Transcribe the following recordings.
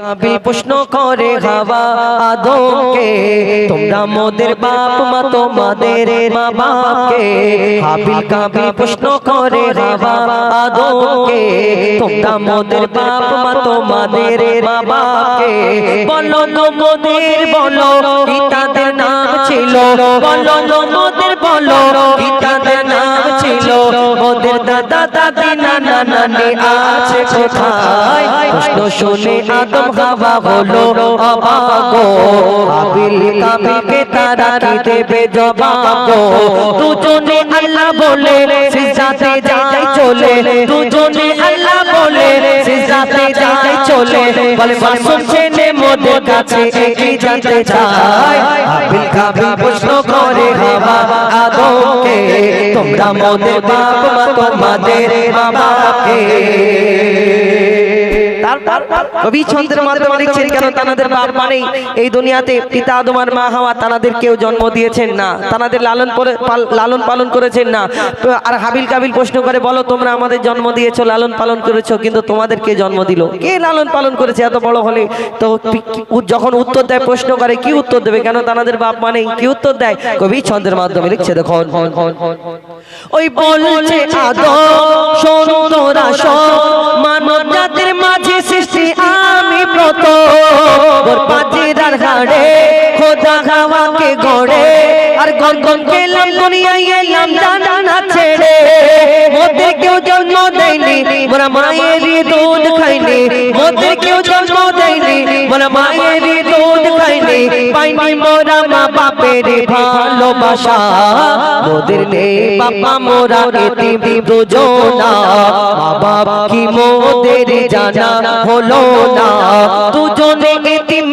কাবিল প্রশ্ন করে হাওয়া আদমকে তোমরা মোদের বাপ মা তোমাদের মা বাপকে হাবিল কাবিল প্রশ্ন করে হাওয়া আদমকে তোমরা মোদের বাপ মা তোমাদের মা বাপকে বলো মোদের বলো কি তাদের নাম ছিল বলো মোদের বলো কি তাদের নাম ছিল দাদা দাদি নানা নানি আছে কোথায়? প্রশ্ন শুনে আদম হাওয়া হলো অবাগো। আবিল কাবিলকে তারা কি দেবে জবাগো দুজনে আল্লাহ বলে সিজদাতে যায় চলে। দুজনে আল্লাহ বলে সিজদাতে যায় চলে। বলে মাসুম ছেলে মোদের কাছে একই জানতে চায়। আবিল কাবিল প্রশ্ন করে হাওয়া আদমকে তোমরা মোদের বাপ তোমাদের মা কবি ছন্দের মাধ্যমে লিখছেন কেন? তানাদের বাপ মানেই এই দুনিয়াতে পিতা মা হাওয়া তানাদের কেউ জন্ম দিয়েছেন না। তানাদের লালন লালন পালন করেছেন না। আর হাবিল কাবিল প্রশ্ন করে বলো তোমরা আমাদের জন্ম দিয়েছ লালন পালন করেছ কিন্তু তোমাদের কে জন্ম দিল? কে লালন পালন করেছে এত বড় হলে? তো যখন উত্তর দেয় প্রশ্ন করে কি উত্তর দেবে? কেন তানাদের বাপ মানেই কি উত্তর দেয়? কবি ছন্দের মাধ্যমে লিখছে দেখো ওই বলছে আদম গন গেলাম দুনিয়ায় এলাম জানা ছেড়ে মোদের কেউ জন্ম দেয়নি মোরা মায়েরই দুধ খাইনি মোদের কেউ জন্ম দেয়নি মোরা মায়েরই দুধ খাইনি পাইনি মোরা মা বাপের ভালোবাসা। মোদের নেই বাবা মোরা এতিম দুজনা। মা বাপ কি মোদের জানা হলো না। দুজনে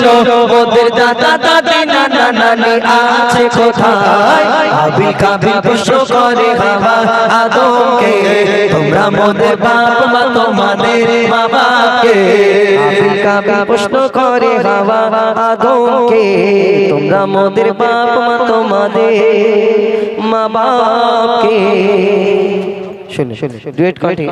ছিল। মোদের দাদা দাদি, নানা নানি আছে কোথায়? কাবিল প্রশ্ন করে আদমকে। তোমরা মোদের বাপ মা তোমাদের প্রশ্ন করে মোদের বাপ মা মা শুনে শুনে